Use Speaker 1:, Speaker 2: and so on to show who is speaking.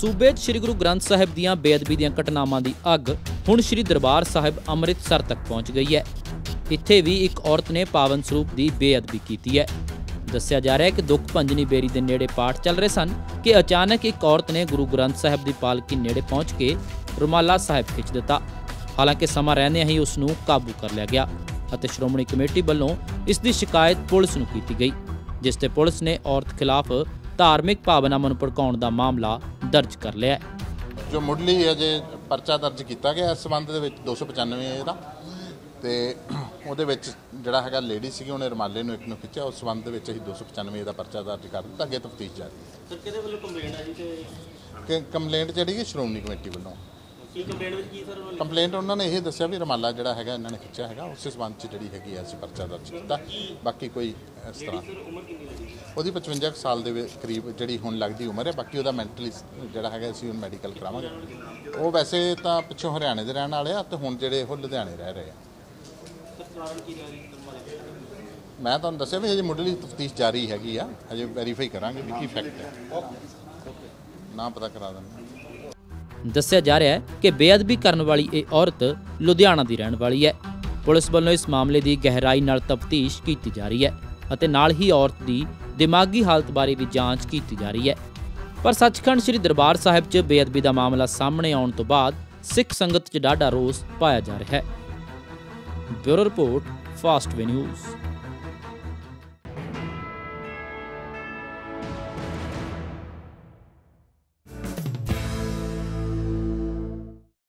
Speaker 1: ਸੂਬੇ 'ਚ ਸ੍ਰੀ ਗੁਰੂ ਗ੍ਰੰਥ ਸਾਹਿਬ ਦੀਆਂ ਬੇਅਦਬੀ ਦੀਆਂ ਘਟਨਾਵਾਂ ਦੀ ਅੱਗ ਹੁਣ ਸ੍ਰੀ ਦਰਬਾਰ ਸਾਹਿਬ ਅੰਮ੍ਰਿਤਸਰ ਤੱਕ ਪਹੁੰਚ ਗਈ ਹੈ। ਇੱਥੇ ਵੀ ਇੱਕ ਔਰਤ ਨੇ ਪਾਵਨ ਸਰੂਪ ਦੀ ਬੇਅਦਬੀ ਕੀਤੀ ਹੈ। ਦੱਸਿਆ ਜਾ ਰਿਹਾ ਹੈ ਕਿ ਦੁੱਖ ਭੰਜਨੀ ਬੇਰੀ ਦੇ ਨੇੜੇ ਪਾਠ ਚੱਲ ਰਹੇ ਸਨ ਕਿ ਅਚਾਨਕ ਇੱਕ ਔਰਤ ਨੇ ਗੁਰੂ ਗ੍ਰੰਥ ਸਾਹਿਬ ਦੀ ਪਾਲਕੀ ਨੇੜੇ ਪਹੁੰਚ ਕੇ ਰੁਮਾਲਾ ਸਾਹਿਬ ਖਿੱਚ ਦਿੱਤਾ। ਹਾਲਾਂਕਿ ਸਮਾਂ ਰਹਿੰਦਿਆਂ ਹੀ ਉਸ ਨੂੰ ਕਾਬੂ ਕਰ ਲਿਆ ਗਿਆ ਅਤੇ ਸ਼੍ਰੋਮਣੀ ਕਮੇਟੀ ਵੱਲੋਂ ਇਸ ਦੀ ਸ਼ਿਕਾਇਤ ਪੁਲਿਸ ਨੂੰ ਕੀਤੀ ਗਈ, ਜਿਸ ਤੇ ਪੁਲਿਸ ਨੇ ਔਰਤ ਖਿਲਾਫ ਧਾਰਮਿਕ ਭਾਵਨਾਵਾਂ ਨੂੰ ਭੜਕਾਉਣ ਦਾ ਮਾਮਲਾ ਦਰਜ ਕਰ ਲਿਆ ਹੈ।
Speaker 2: ਜੋ ਮੁੱਢਲੀ ਅਜੇ ਪਰਚਾ ਦਰਜ ਕੀਤਾ ਗਿਆ ਇਸ ਸੰਬੰਧ ਦੇ ਵਿੱਚ 295 ਹੈ ਇਹਦਾ ਤੇ ਉਹਦੇ ਵਿੱਚ ਜਿਹੜਾ ਹੈਗਾ ਲੇਡੀ ਸੀਗੀ ਉਹਨੇ ਰਮਾਲੇ ਨੂੰ ਇੱਕ ਨੂੰ ਖਿੱਚਿਆ। ਉਸ ਸੰਬੰਧ ਦੇ ਵਿੱਚ ਅਸੀਂ 295 ਦਾ ਪਰਚਾ ਦਰਜ ਕਰ ਦਿੱਤਾ। ਅੱਗੇ ਤਫਤੀਸ਼ ਜਾਰੀ।
Speaker 3: ਸਰ ਕਿਹਦੇ ਵੱਲੋਂ ਕੰਪਲੇਂਟ ਜੀ ਤੇ?
Speaker 2: ਕਿ ਕੰਪਲੇਂਟ ਜਿਹੜੀ ਹੈ ਸ਼੍ਰੋਮਣੀ ਕਮੇਟੀ ਵੱਲੋਂ।
Speaker 3: ਕੀ ਕੰਪਲੇਂਟ ਵਿੱਚ ਕੀ ਸਰ ਉਹ ਲਿਖਿਆ?
Speaker 2: ਕੰਪਲੇਂਟ ਉਹਨਾਂ ਨੇ ਇਹ ਦੱਸਿਆ ਵੀ ਰਮਾਲਾ ਜਿਹੜਾ ਹੈਗਾ ਇਹਨਾਂ ਨੇ ਖਿੱਚਿਆ ਹੈਗਾ ਉਸੇ ਸੰਬੰਧ ਚ ਜਿਹੜੀ ਹੈਗੀ ਹੈ ਅਸੀਂ ਪਰਚਾ ਦਰਜ ਕੀਤਾ। ਬਾਕੀ ਕੋਈ ਇਸ ਤਰ੍ਹਾਂ
Speaker 3: ਸਰ ਉਮਰ ਕਿੰਨੀ
Speaker 2: ਉਹਦੀ 55 ਕੁ ਸਾਲ ਦੇ ਵਿੱਚ ਕਰੀਬ ਜਿਹੜੀ ਹੁਣ ਲੱਗਦੀ ਉਮਰ ਹੈ ਬਾਕੀ ਉਹਦਾ ਮੈਂਟਲੀ ਜਿਹੜਾ ਹੈਗਾ ਅਸੀਂ ਹੁਣ ਮੈਡੀਕਲ ਕਰਾਵਾਂਗੇ। ਉਹ ਵੈਸੇ ਤਾਂ ਪਿੱਛੋਂ ਹਰਿਆਣੇ ਦੇ ਰਹਿਣ ਵਾਲੇ ਆ ਤੇ ਹੁਣ ਜਿਹੜੇ ਉਹ ਲੁਧਿਆਣੇ ਰਹਿ ਰਹੇ ਆ। ਮੈਂ ਤੁਹਾਨੂੰ ਦੱਸਿਆ ਵੀ ਹਜੇ ਮੁੱਢਲੀ ਤਫਤੀਸ਼ ਜਾਰੀ ਹੈਗੀ ਆ ਹਜੇ ਵੈਰੀਫਾਈ ਕਰਾਂਗੇ ਵੀ ਕੀ ਫੈਕਟ ਹੈ। ਨਾ ਪਤਾ ਕਰਾ ਦਿੰਦੇ
Speaker 1: ਦੱਸਿਆ ਜਾ ਰਿਹਾ ਹੈ ਕਿ ਬੇਅਦਬੀ ਕਰਨ ਵਾਲੀ ਇਹ ਔਰਤ ਲੁਧਿਆਣਾ ਦੀ ਰਹਿਣ ਵਾਲੀ ਹੈ। ਪੁਲਿਸ ਵੱਲੋਂ ਇਸ ਮਾਮਲੇ ਦੀ ਗਹਿਰਾਈ ਨਾਲ ਤਫਤੀਸ਼ ਕੀਤੀ ਜਾ ਰਹੀ ਹੈ ਅਤੇ ਨਾਲ ਹੀ ਔਰਤ ਦੀ ਦਿਮਾਗੀ ਹਾਲਤ ਬਾਰੇ ਵੀ ਜਾਂਚ ਕੀਤੀ ਜਾ ਰਹੀ ਹੈ। ਪਰ ਸੱਚਖੰਡ ਸ੍ਰੀ ਦਰਬਾਰ ਸਾਹਿਬ 'ਚ ਬੇਅਦਬੀ ਦਾ ਮਾਮਲਾ ਸਾਹਮਣੇ ਆਉਣ ਤੋਂ ਬਾਅਦ ਸਿੱਖ ਸੰਗਤ 'ਚ ਡਾਢਾ ਰੋਸ ਪਾਇਆ ਜਾ ਰਿਹਾ ਹੈ। Bureau report Fast Way News.